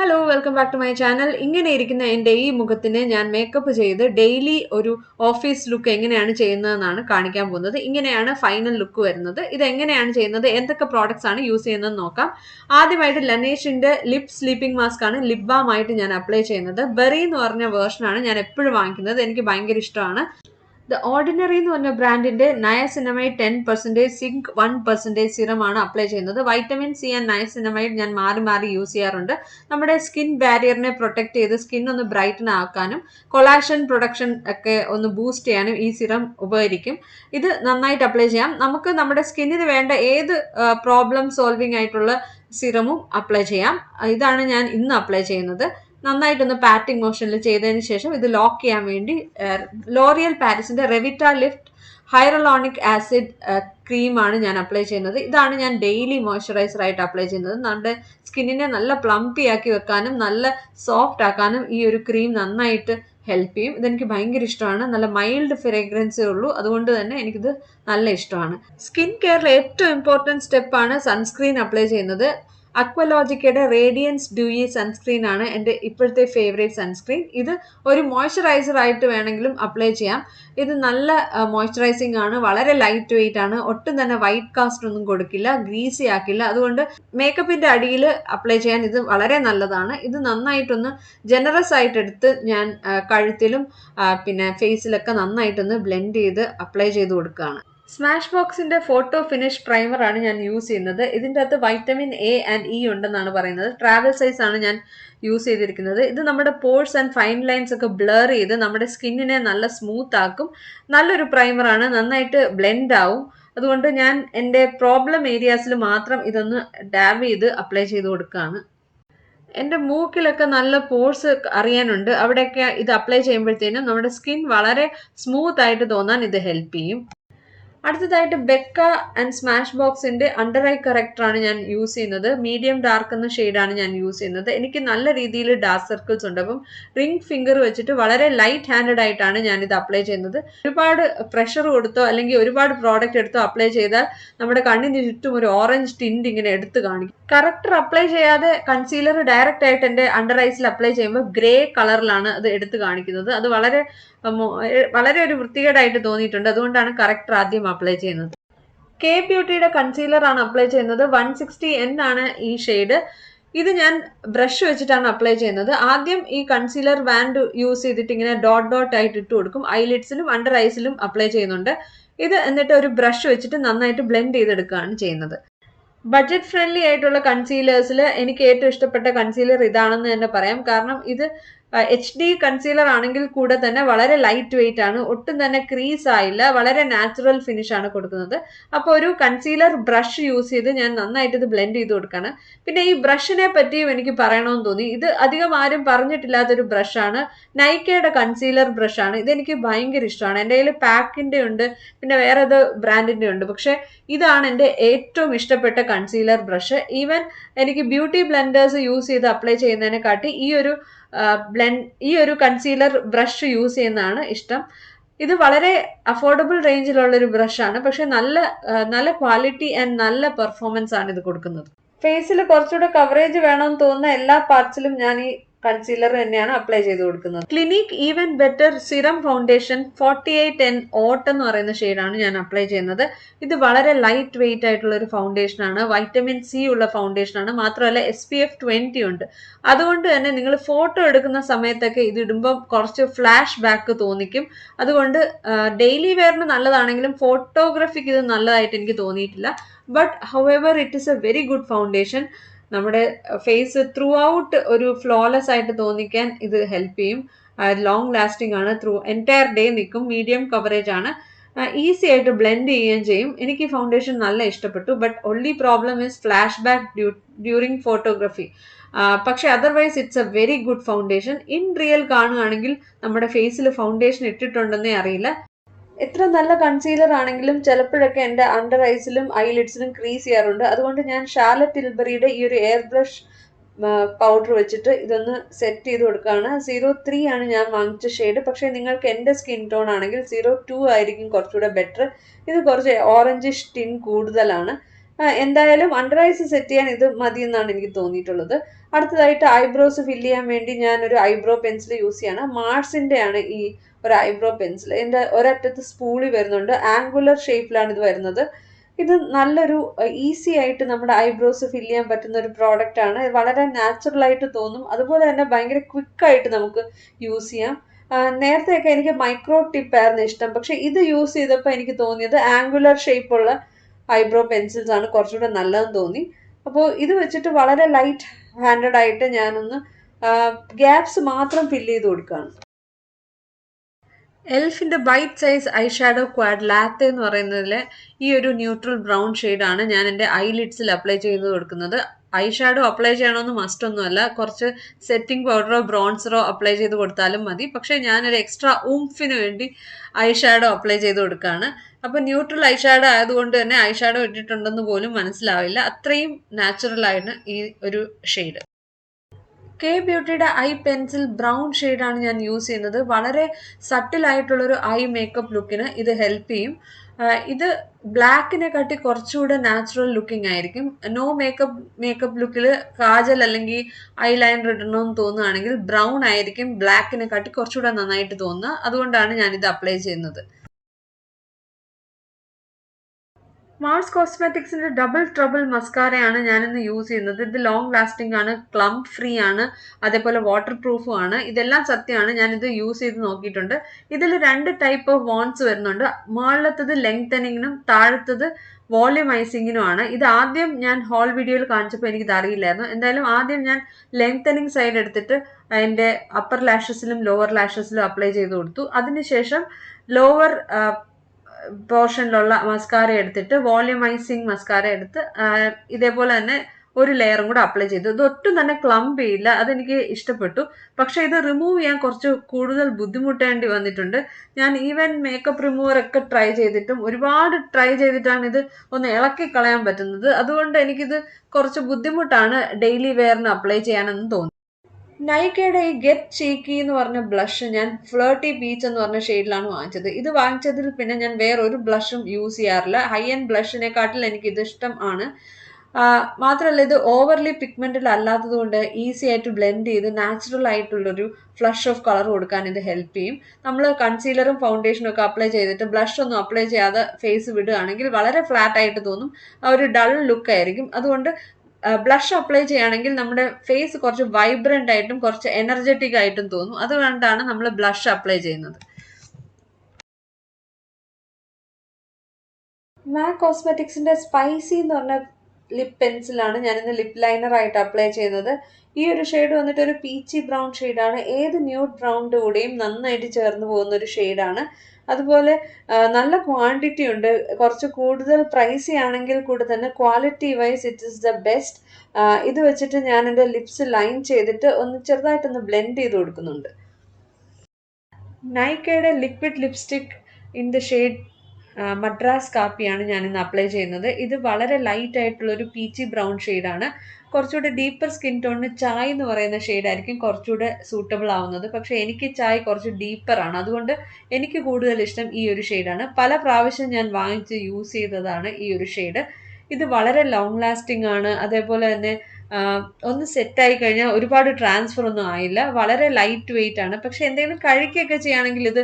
Hello welcome back to my channel ഇങ്ങനെ ഇരിക്കുന്ന എന്റെ ഈ മുഖത്തിന് ഞാൻ മേക്കപ്പ് ചെയ്ത് ഡെയിലി ഒരു ഓഫീസ് ലുക്ക് എങ്ങനെയാണ് ചെയ്യുന്നതെന്നാണ് കാണിക്കാൻ പോകുന്നത്. ഇങ്ങനെയാണ് ഫൈനൽ ലുക്ക് വരുന്നത്. ഇത് എങ്ങനെയാണ് ചെയ്യുന്നത്? എന്തൊക്കെ പ്രോഡക്ട്സ് ആണ് യൂസ് ചെയ്യുന്നത് നോക്കാം. ആദ്യമായിട്ട് ലനേഷിന്റെ ലിപ് സ്ലീപ്പിംഗ് മാസ്ക് ആണ് ലിപ് ബാം ആയിട്ട് ഞാൻ അപ്ലൈ ചെയ്യുന്നത്. ബെറി എന്ന് പറഞ്ഞ വേർഷനാണ് ഞാൻ എപ്പോഴും വാങ്ങിക്കുന്നത്. എനിക്ക് ഭയങ്കര ഇഷ്ടമാണ്. ദ ഓർഡിനറി എന്ന് പറഞ്ഞ ബ്രാൻഡിന്റെ niacinamide ten percentage zinc one percentage ആണ് അപ്ലൈ ചെയ്യുന്നത്. വൈറ്റമിൻ സി ആൻഡ് നയസിനമൈഡ് ഞാൻ മാറി മാറി യൂസ് ചെയ്യാറുണ്ട്. നമ്മുടെ സ്കിൻ ബാരിയറിനെ പ്രൊട്ടക്ട് ചെയ്ത് സ്കിൻ ഒന്ന് ബ്രൈറ്റൻ ആക്കാനും കൊളാഷൻ പ്രൊഡക്ഷൻ ഒക്കെ ഒന്ന് ബൂസ്റ്റ് ചെയ്യാനും ഈ സിറം ഉപകരിക്കും. ഇത് നന്നായിട്ട് അപ്ലൈ ചെയ്യാം. നമുക്ക് നമ്മുടെ സ്കിന്നിന് വേണ്ട ഏത് പ്രോബ്ലം സോൾവിംഗ് ആയിട്ടുള്ള സിറമും അപ്ലൈ ചെയ്യാം. ഇതാണ് ഞാൻ ഇന്ന് അപ്ലൈ ചെയ്യുന്നത്. നന്നായിട്ടൊന്ന് പാറ്റിംഗ് മോഷനിൽ ചെയ്തതിന് ശേഷം ഇത് ലോക്ക് ചെയ്യാൻ വേണ്ടി ലോറിയൽ പാരിസിന്റെ റെവിറ്റ ലിഫ്റ്റ് ഹൈറലോണിക് ആസിഡ് ക്രീമാണ് ഞാൻ അപ്ലൈ ചെയ്യുന്നത്. ഇതാണ് ഞാൻ ഡെയിലി മോയ്സ്ചറൈസർ ആയിട്ട് അപ്ലൈ ചെയ്യുന്നത്. നമ്മുടെ സ്കിന്നിനെ നല്ല പ്ലംപി ആക്കി വെക്കാനും നല്ല സോഫ്റ്റ് ആക്കാനും ഈ ഒരു ക്രീം നന്നായിട്ട് ഹെൽപ്പ് ചെയ്യും. ഇതെനിക്ക് ഭയങ്കര ഇഷ്ടമാണ്. നല്ല മൈൽഡ് ഫ്രേഗ്രൻസേ ഉള്ളൂ. അതുകൊണ്ട് തന്നെ എനിക്കിത് നല്ല ഇഷ്ടമാണ്. സ്കിൻ കെയറിൽ ഏറ്റവും ഇമ്പോർട്ടന്റ് സ്റ്റെപ്പാണ് സൺസ്ക്രീൻ അപ്ലൈ ചെയ്യുന്നത്. അക്വലോജിക്കയുടെ റേഡിയൻസ് ഡ്യൂയി സൺസ്ക്രീൻ ആണ് എന്റെ ഇപ്പോഴത്തെ ഫേവറേറ്റ് സൺസ്ക്രീൻ. ഇത് ഒരു മോയ്സ്ചറൈസർ ആയിട്ട് വേണമെങ്കിലും അപ്ലൈ ചെയ്യാം. ഇത് നല്ല മോയ്സ്ചറൈസിങ് ആണ്. വളരെ ലൈറ്റ് വെയിറ്റ് ആണ്. ഒട്ടും തന്നെ വൈറ്റ് കാസ്റ്റ് ഒന്നും കൊടുക്കില്ല. ഗ്രീസി ആക്കില്ല. അതുകൊണ്ട് മേക്കപ്പിന്റെ അടിയിൽ അപ്ലൈ ചെയ്യാൻ ഇത് വളരെ നല്ലതാണ്. ഇത് നന്നായിട്ടൊന്ന് ജനറസ് ആയിട്ട് എടുത്ത് ഞാൻ കഴുത്തിലും പിന്നെ ഫേസിലൊക്കെ നന്നായിട്ടൊന്ന് ബ്ലെൻഡ് ചെയ്ത് അപ്ലൈ ചെയ്ത് കൊടുക്കുകയാണ്. സ്മാഷ് ബോക്സിന്റെ ഫോട്ടോ ഫിനിഷ് പ്രൈമർ ആണ് ഞാൻ യൂസ് ചെയ്യുന്നത്. ഇതിന്റെ അകത്ത് വൈറ്റമിൻ എ ആൻഡ് ഇ ഉണ്ടെന്നാണ് പറയുന്നത്. ട്രാവൽ സൈസ് ആണ് ഞാൻ യൂസ് ചെയ്തിരിക്കുന്നത്. ഇത് നമ്മുടെ പോഴ്സ് ആൻഡ് ഫൈൻ ലൈൻസ് ഒക്കെ ബ്ലർ ചെയ്ത് നമ്മുടെ സ്കിന്നിനെ നല്ല സ്മൂത്ത് ആക്കും. നല്ലൊരു പ്രൈമർ ആണ്. നന്നായിട്ട് ബ്ലെൻഡ് ആവും. അതുകൊണ്ട് ഞാൻ എന്റെ പ്രോബ്ലം ഏരിയാസിൽ മാത്രം ഇതൊന്ന് ഡാബ് ചെയ്ത് അപ്ലൈ ചെയ്ത് കൊടുക്കുകയാണ്. എന്റെ മൂക്കിലൊക്കെ നല്ല പോഴ്സ് അറിയാനുണ്ട്. അവിടെയൊക്കെ ഇത് അപ്ലൈ ചെയ്യുമ്പോഴത്തേനും നമ്മുടെ സ്കിൻ വളരെ സ്മൂത്ത് ആയിട്ട് തോന്നാൻ ഇത് ഹെൽപ്പ് ചെയ്യും. അടുത്തതായിട്ട് ബെക്ക ആൻഡ് സ്മാഷ് ബോക്സിന്റെ അണ്ടർ ഐ കറക്ടറാണ് ഞാൻ യൂസ് ചെയ്യുന്നത്. മീഡിയം ഡാർക്ക് എന്ന ഷെയ്ഡാണ് ഞാൻ യൂസ് ചെയ്യുന്നത്. എനിക്ക് നല്ല രീതിയിൽ ഡാർക്ക് സർക്കിൾസ് ഉണ്ട്. അപ്പം റിംഗ് ഫിംഗർ വെച്ചിട്ട് വളരെ ലൈറ്റ് ഹാൻഡഡ് ആയിട്ടാണ് ഞാൻ ഇത് അപ്ലൈ ചെയ്യുന്നത്. ഒരുപാട് പ്രഷർ കൊടുത്തോ അല്ലെങ്കിൽ ഒരുപാട് പ്രോഡക്റ്റ് എടുത്തോ അപ്ലൈ ചെയ്താൽ നമ്മുടെ കണ്ണിന് ചുറ്റും ഒരു ഓറഞ്ച് ടിൻഡ് ഇങ്ങനെ എടുത്ത് കാണിക്കും. കറക്ടർ അപ്ലൈ ചെയ്യാതെ കൺസീലർ ഡയറക്റ്റ് ആയിട്ട് എന്റെ അണ്ടർ ഐസിൽ അപ്ലൈ ചെയ്യുമ്പോൾ ഗ്രേ കളറിലാണ് അത് എടുത്ത് കാണിക്കുന്നത്. അത് വളരെ വളരെ ഒരു വൃത്തികേടായിട്ട് തോന്നിയിട്ടുണ്ട്. അതുകൊണ്ടാണ് കറക്ടർ ആദ്യം അപ്ലൈ ചെയ്യുന്നത്. കെ ബ്യൂട്ടിയുടെ കൺസീലർ ആണ് അപ്ലൈ ചെയ്യുന്നത്. വൺ സിക്സ്റ്റി എൻ ആണ് ഈ ഷെയ്ഡ് ഇത് ഞാൻ ബ്രഷ് വെച്ചിട്ടാണ് അപ്ലൈ ചെയ്യുന്നത്. ആദ്യം ഈ കൺസീലർ വാൻഡ് യൂസ് ചെയ്തിട്ട് ഇങ്ങനെ ഡോട്ട് ഡോട്ട് ആയിട്ട് ഇട്ട് കൊടുക്കും. ഐലിഡ്സിലും അണ്ടർ ഐസിലും അപ്ലൈ ചെയ്യുന്നുണ്ട്. ഇത് എന്നിട്ട് ഒരു ബ്രഷ് വെച്ചിട്ട് നന്നായിട്ട് ബ്ലെൻഡ് ചെയ്തെടുക്കുകയാണ് ചെയ്യുന്നത്. ബഡ്ജറ്റ് ഫ്രണ്ട്ലി ആയിട്ടുള്ള കൺസീലേഴ്സിൽ എനിക്ക് ഏറ്റവും ഇഷ്ടപ്പെട്ട കൺസീലർ ഇതാണെന്ന് തന്നെ പറയാം. കാരണം ഇത് എച്ച് ഡി കൺസീലർ ആണെങ്കിൽ കൂടെ തന്നെ വളരെ ലൈറ്റ് വെയിറ്റ് ആണ് ഒട്ടും തന്നെ ക്രീസ് ആയില്ല വളരെ നാച്ചുറൽ ഫിനിഷ് ആണ് കൊടുക്കുന്നത്. അപ്പോൾ ഒരു കൺസീലർ ബ്രഷ് യൂസ് ചെയ്ത് ഞാൻ നന്നായിട്ട് ഇത് ബ്ലെൻഡ് ചെയ്ത് കൊടുക്കാണ്. പിന്നെ ഈ ബ്രഷിനെ പറ്റിയും എനിക്ക് പറയണമെന്ന് തോന്നി. ഇത് അധികം ആരും പറഞ്ഞിട്ടില്ലാത്തൊരു ബ്രഷാണ് നൈക്കയുടെ കൺസീലർ ബ്രഷാണ് ഇതെനിക്ക് ഭയങ്കര ഇഷ്ടമാണ്. എന്റെ കയ്യിൽ പാക്കിന്റെ ഉണ്ട് പിന്നെ വേറെ ഏത് ബ്രാൻഡിന്റെ ഉണ്ട്. പക്ഷേ ഇതാണ് എന്റെ ഏറ്റവും ഇഷ്ടപ്പെട്ട കൺസീലർ ബ്രഷ് ഈവൻ എനിക്ക് ബ്യൂട്ടി ബ്ലെൻഡേഴ്സ് യൂസ് ചെയ്ത് അപ്ലൈ ചെയ്യുന്നതിനെക്കാട്ടി ഈ ഒരു ബ്ലെൻഡ് ഈ ഒരു കൺസീലർ ബ്രഷ് യൂസ് ചെയ്യുന്നതാണ് ഇഷ്ടം. ഇത് വളരെ അഫോർഡബിൾ റേഞ്ചിലുള്ള ഒരു ബ്രഷാണ് പക്ഷെ നല്ല നല്ല ക്വാളിറ്റി ആൻഡ് നല്ല പെർഫോമൻസ് ആണ് ഇത് കൊടുക്കുന്നത്. ഫേസിൽ കുറച്ചുകൂടെ കവറേജ് വേണമെന്ന് തോന്നുന്ന എല്ലാ പാർട്സിലും ഞാൻ ഈ കൺസീലർ തന്നെയാണ് അപ്ലൈ ചെയ്ത് കൊടുക്കുന്നത്. Clinique even better serum foundation forty eight N oat എന്ന് പറയുന്ന ഷെയ്ഡാണ് ഞാൻ അപ്ലൈ ചെയ്യുന്നത്. ഇത് വളരെ ലൈറ്റ് വെയിറ്റ് ആയിട്ടുള്ള ഒരു ഫൗണ്ടേഷൻ ആണ്. വൈറ്റമിൻ സി ഉള്ള ഫൗണ്ടേഷൻ ആണ്. മാത്രമല്ല എസ് പി എഫ് ട്വന്റി ഉണ്ട്. അതുകൊണ്ട് തന്നെ നിങ്ങൾ ഫോട്ടോ എടുക്കുന്ന സമയത്തൊക്കെ ഇത് ഇടുമ്പോൾ കുറച്ച് ഫ്ലാഷ് ബാക്ക് തോന്നിക്കും. അതുകൊണ്ട് ഡെയിലി വെയറിന് നല്ലതാണെങ്കിലും ഫോട്ടോഗ്രാഫിക്ക് ഇത് നല്ലതായിട്ട് എനിക്ക് തോന്നിയിട്ടില്ല. But however it is a very good foundation നമ്മുടെ ഫേസ് ത്രൂ ഔട്ട് ഒരു ഫ്ലോലെസ് ആയിട്ട് തോന്നിക്കാൻ ഇത് ഹെൽപ്പ് ചെയ്യും. ലോങ് ലാസ്റ്റിംഗ് ആണ്. ത്രൂ എന്റയർ ഡേ നിൽക്കും. മീഡിയം കവറേജ് ആണ്. ഈസി ആയിട്ട് ബ്ലെൻഡ് ചെയ്യുകയും ചെയ്യും. എനിക്ക് ഈ ഫൗണ്ടേഷൻ നല്ല ഇഷ്ടപ്പെട്ടു. But only problem is flashback during photography പക്ഷെ otherwise it's a very good foundation in real കാണുകയാണെങ്കിൽ നമ്മുടെ ഫേസിൽ ഫൗണ്ടേഷൻ ഇട്ടിട്ടുണ്ടെന്നേ അറിയില്ല. എത്ര നല്ല കൺസീലർ ആണെങ്കിലും ചിലപ്പോഴൊക്കെ എന്റെ അണ്ടർ ഐസിലും ഐലിഡ്സിലും ക്രീസ് ചെയ്യാറുണ്ട്. അതുകൊണ്ട് ഞാൻ ഷാല ടിൽബറിയുടെ ഈ ഒരു എയർ ബ്രഷ് പൗഡർ വെച്ചിട്ട് ഇതൊന്ന് സെറ്റ് ചെയ്ത് കൊടുക്കുകയാണ്. സീറോ ത്രീ ആണ് ഞാൻ വാങ്ങിച്ച ഷെയ്ഡ് പക്ഷേ നിങ്ങൾക്ക് എന്റെ സ്കിൻ ടോൺ ആണെങ്കിൽ സീറോ ടു ആയിരിക്കും കുറച്ചുകൂടെ ബെറ്റർ ഇത് കുറച്ച് ഓറഞ്ച് ടിൻ കൂടുതലാണ്. എന്തായാലും അണ്ടർ ഐസ് സെറ്റ് ചെയ്യാൻ ഇത് മതി എന്നാണ് എനിക്ക് തോന്നിയിട്ടുള്ളത്. അടുത്തതായിട്ട് ഐബ്രോസ് ഫില്ല് ചെയ്യാൻ വേണ്ടി ഞാൻ ഒരു ഐബ്രോ പെൻസിൽ യൂസ് ചെയ്യാണ്. മാർസിന്റെ ആണ് ഈ ഒരു ഐബ്രോ പെൻസിൽ. എന്റെ ഒരറ്റത്ത് സ്പൂളി വരുന്നുണ്ട്. ആംഗുലർ ഷേപ്പിലാണ് ഇത് വരുന്നത്. ഇത് നല്ലൊരു ഈസി ആയിട്ട് നമ്മുടെ ഐബ്രോസ് ഫില്ല് ചെയ്യാൻ പറ്റുന്ന ഒരു പ്രോഡക്റ്റ് ആണ്. വളരെ നാച്ചുറൽ ആയിട്ട് തോന്നും. അതുപോലെ തന്നെ ഭയങ്കര ക്വിക്കായിട്ട് നമുക്ക് യൂസ് ചെയ്യാം. നേരത്തെയൊക്കെ എനിക്ക് മൈക്രോ ടിപ്പ് ആയിരുന്നു ഇഷ്ടം. പക്ഷെ ഇത് യൂസ് ചെയ്തപ്പോൾ എനിക്ക് തോന്നിയത് ആംഗുലർ ഷേപ്പുള്ള ഐബ്രോ പെൻസിൽസ് ആണ് കുറച്ചുകൂടെ നല്ലതെന്ന് തോന്നി. അപ്പോൾ ഇത് വെച്ചിട്ട് വളരെ ലൈറ്റ് ഹാൻഡഡ് ആയിട്ട് ഞാനൊന്ന് ഗ്യാപ്സ് മാത്രം ഫില്ല് ചെയ്ത് കൊടുക്കുകയാണ്. എൽഫിന്റെ bite size eye shadow quad latte എന്ന് പറയുന്നതിൽ ഈ ഒരു ന്യൂട്രൽ ബ്രൗൺ ഷെയ്ഡാണ് ഞാൻ എന്റെ ഐലിഡ്സിൽ ലിഡ്സിൽ അപ്ലൈ ചെയ്ത് കൊടുക്കുന്നത്. ഐ ഷാഡോ അപ്ലൈ ചെയ്യണമെന്ന് മസ്റ്റ് ഒന്നുമല്ല. കുറച്ച് സെറ്റിംഗ് പൗഡറോ ബ്രോൺസറോ അപ്ലൈ ചെയ്ത് കൊടുത്താലും മതി. പക്ഷേ ഞാനൊരു എക്സ്ട്രാ ഊംഫിന് വേണ്ടി ഐ ഷാഡോ അപ്ലൈ ചെയ്ത് കൊടുക്കുകയാണ് അപ്പോൾ ന്യൂട്രൽ ഐ ഷാഡോ ആയതുകൊണ്ട് തന്നെ ഐ ഷാഡോ ഇട്ടിട്ടുണ്ടെന്ന് പോലും മനസ്സിലാവില്ല. അത്രയും നാച്ചുറലായിട്ട് ഈ ഒരു ഷെയ്ഡ് കെ ബ്യൂട്ടിയുടെ ഐ പെൻസിൽ ബ്രൗൺ ഷെയ്ഡാണ് ഞാൻ യൂസ് ചെയ്യുന്നത്. വളരെ സട്ടിലായിട്ടുള്ളൊരു ഐ മേക്കപ്പ് ലുക്കിന് ഇത് ഹെൽപ്പ് ചെയ്യും. ഇത് ബ്ലാക്കിനെ കാട്ടി കുറച്ചുകൂടെ നാച്ചുറൽ ലുക്കിംഗ് ആയിരിക്കും. നോ മേക്കപ്പ് മേക്കപ്പ് ലുക്കിൽ കാജൽ അല്ലെങ്കിൽ ഐ ലൈനർ ഇടണമെന്ന് തോന്നുകയാണെങ്കിൽ ബ്രൗൺ ആയിരിക്കും. ബ്ലാക്കിനെ കാട്ടി കുറച്ചുകൂടെ നന്നായിട്ട് തോന്നുക. അതുകൊണ്ടാണ് ഞാനിത് അപ്ലൈ ചെയ്യുന്നത്. മാർസ് കോസ്മെറ്റിക്സിന്റെ ഡബിൾ ട്രബിൾ മസ്കാരയാണ് ഞാനിന്ന് യൂസ് ചെയ്യുന്നത്. ഇത് ലോങ് ലാസ്റ്റിംഗ് ആണ് ക്ലംപ് ഫ്രീ ആണ് അതേപോലെ വാട്ടർ പ്രൂഫും ആണ്. ഇതെല്ലാം സത്യമാണ് ഞാനിത് യൂസ് ചെയ്ത് നോക്കിയിട്ടുണ്ട്. ഇതിൽ രണ്ട് ടൈപ്പ് ഓഫ് വോൺസ് വരുന്നുണ്ട്. മുകളിലത്തത് ലെങ്തനിങ്ങിനും താഴത്തത് വോള്യൂമൈസിങ്ങിനും ആണ് ഇത് ആദ്യം ഞാൻ ഹോൾ വീഡിയോയിൽ കാണിച്ചപ്പോൾ എനിക്കിത് അറിയില്ലായിരുന്നു. എന്തായാലും ആദ്യം ഞാൻ ലെങ്തനിങ് സൈഡ് എടുത്തിട്ട് അതിന്റെ അപ്പർ ലാഷസിലും ലോവർ ലാഷസിലും അപ്ലൈ ചെയ്ത് കൊടുത്തു. അതിനുശേഷം ലോവർ പോർഷനിലുള്ള മസ്കാര എടുത്തിട്ട് വോള്യൂമൈസിങ് മസ്കാര എടുത്ത് ഇതേപോലെ തന്നെ ഒരു ലെയറും കൂടെ അപ്ലൈ ചെയ്തു. ഇത് ഒട്ടും തന്നെ ക്ലംപ് ചെയ്യില്ല. അതെനിക്ക് ഇഷ്ടപ്പെട്ടു. പക്ഷേ ഇത് റിമൂവ് ചെയ്യാൻ കുറച്ച് കൂടുതൽ ബുദ്ധിമുട്ടേണ്ടി വന്നിട്ടുണ്ട്. ഞാൻ ഈവൻ മേക്കപ്പ് റിമൂവർ ഒക്കെ ട്രൈ ചെയ്തിട്ടും ഒരുപാട് ട്രൈ ചെയ്തിട്ടാണ് ഇത് ഒന്ന് ഇളക്കി കളയാൻ പറ്റുന്നത്. അതുകൊണ്ട് എനിക്കിത് കുറച്ച് ബുദ്ധിമുട്ടാണ് ഡെയിലി വെയറിന് അപ്ലൈ ചെയ്യാനെന്ന് തോന്നി നൈക്കയുടെ ഈ ഗെറ്റ് ചീക്കി എന്ന് പറഞ്ഞ ബ്ലഷ് ഞാൻ ഫ്ലേർട്ടി ബീച്ച് എന്ന് പറഞ്ഞ ഷെയ്ഡിലാണ് വാങ്ങിച്ചത്. ഇത് വാങ്ങിച്ചതിൽ പിന്നെ ഞാൻ വേറെ ഒരു ബ്ലഷും യൂസ് ചെയ്യാറില്ല. ഹൈ എൻഡ് ബ്ലഷിനെക്കാട്ടിൽ എനിക്ക് ഇത് ഇഷ്ടം ആണ്. മാത്രമല്ല ഇത് ഓവർലി പിഗ്മെന്റൽ അല്ലാത്തത് കൊണ്ട് ഈസി ആയിട്ട് ബ്ലെൻഡ് ചെയ്ത് നാച്ചുറൽ ആയിട്ടുള്ളൊരു ഫ്ലഷ് ഓഫ് കളർ കൊടുക്കാൻ ഇത് ഹെൽപ്പ് ചെയ്യും. നമ്മൾ കൺസീലറും ഫൗണ്ടേഷനും ഒക്കെ അപ്ലൈ ചെയ്തിട്ട് ബ്ലഷ് ഒന്നും അപ്ലൈ ചെയ്യാതെ ഫേസ് വിടുകയാണെങ്കിൽ വളരെ ഫ്ലാറ്റ് ആയിട്ട് തോന്നും. ആ ഒരു ഡൾ ലുക്ക് ആയിരിക്കും. അതുകൊണ്ട് ബ്ലഷ് അപ്ലൈ ചെയ്യുകയാണെങ്കിൽ നമ്മുടെ ഫേസ് കുറച്ച് വൈബ്രന്റ് ആയിട്ടും കുറച്ച് എനർജറ്റിക് ആയിട്ടും തോന്നും. അതുകൊണ്ടാണ് നമ്മൾ ബ്ലഷ് അപ്ലൈ ചെയ്യുന്നത്. മാക് കോസ്മെറ്റിക്സിന്റെ സ്പൈസി എന്ന് പറഞ്ഞ ലിപ് പെൻസിലാണ് ഞാനിന്ന് ലിപ് ലൈനർ ആയിട്ട് അപ്ലൈ ചെയ്യുന്നത്. ഈ ഒരു ഷെയ്ഡ് വന്നിട്ട് ഒരു പീച്ചി ബ്രൗൺ ഷെയ്ഡാണ് ഏത് ന്യൂഡ് ബ്രൗണിന്റെ കൂടെയും നന്നായിട്ട് ചേർന്ന് പോകുന്ന ഒരു ഷെയ്ഡാണ് അതുപോലെ നല്ല ക്വാണ്ടിറ്റി ഉണ്ട്. കുറച്ച് കൂടുതൽ പ്രൈസി ആണെങ്കിൽ കൂടെ തന്നെ quality wise it is the best ഇത് വെച്ചിട്ട് ഞാൻ എന്റെ ലിപ്സ് ലൈൻ ചെയ്തിട്ട് ഒന്ന് ചെറുതായിട്ടൊന്ന് ബ്ലെൻഡ് ചെയ്ത് കൊടുക്കുന്നുണ്ട്. നൈക്കയുടെ liquid lipstick in the shade Madras കാപ്പിയാണ് ഞാൻ ഇന്ന് അപ്ലൈ ചെയ്യുന്നത്. ഇത് വളരെ ലൈറ്റ് ആയിട്ടുള്ള ഒരു പീച്ചി ബ്രൗൺ ഷെയ്ഡാണ് കുറച്ചുകൂടെ ഡീപ്പർ സ്കിൻ ടോണിന് ചായ എന്ന് പറയുന്ന ഷെയ്ഡായിരിക്കും കുറച്ചുകൂടെ സൂട്ടബിൾ ആവുന്നത്. പക്ഷേ എനിക്ക് ചായ കുറച്ച് ഡീപ്പറാണ് അതുകൊണ്ട് എനിക്ക് കൂടുതൽ ഇഷ്ടം ഈ ഒരു ഷെയ്ഡാണ് പല പ്രാവശ്യം ഞാൻ വാങ്ങിച്ച് യൂസ് ചെയ്തതാണ് ഈ ഒരു ഷെയ്ഡ് ഇത് വളരെ ലോങ് ലാസ്റ്റിംഗ് ആണ്. അതേപോലെ തന്നെ ഒന്ന് സെറ്റായി കഴിഞ്ഞാൽ ഒരുപാട് ട്രാൻസ്ഫർ ഒന്നും ആയില്ല. വളരെ ലൈറ്റ് വെയിറ്റ് ആണ്. പക്ഷെ എന്തെങ്കിലും കഴിക്കുകയൊക്കെ ചെയ്യുകയാണെങ്കിൽ ഇത്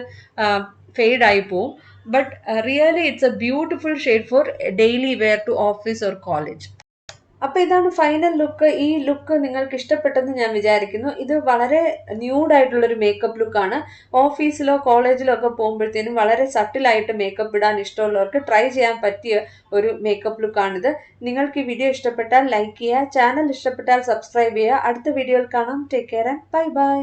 ഫെയ്ഡായി പോവും. But really it's a beautiful shade for daily wear to office or college അപ്പോൾ ഇതാണ് ഫൈനൽ ലുക്ക് ഈ ലുക്ക് നിങ്ങൾക്ക് ഇഷ്ടപ്പെട്ടെന്ന് ഞാൻ വിചാരിക്കുന്നു. ഇത് വളരെ ന്യൂഡ് ആയിട്ടുള്ളൊരു മേക്കപ്പ് ലുക്കാണ് ഓഫീസിലോ കോളേജിലോ ഒക്കെ പോകുമ്പോഴത്തേനും വളരെ സട്ടിലായിട്ട് മേക്കപ്പ് ഇടാൻ ഇഷ്ടമുള്ളവർക്ക് ട്രൈ ചെയ്യാൻ പറ്റിയ ഒരു മേക്കപ്പ് ലുക്കാണിത് നിങ്ങൾക്ക് ഈ വീഡിയോ ഇഷ്ടപ്പെട്ടാൽ ലൈക്ക് ചെയ്യുക. ചാനൽ ഇഷ്ടപ്പെട്ടാൽ സബ്സ്ക്രൈബ് ചെയ്യുക. അടുത്ത വീഡിയോയിൽ കാണാം. Take care and bye bye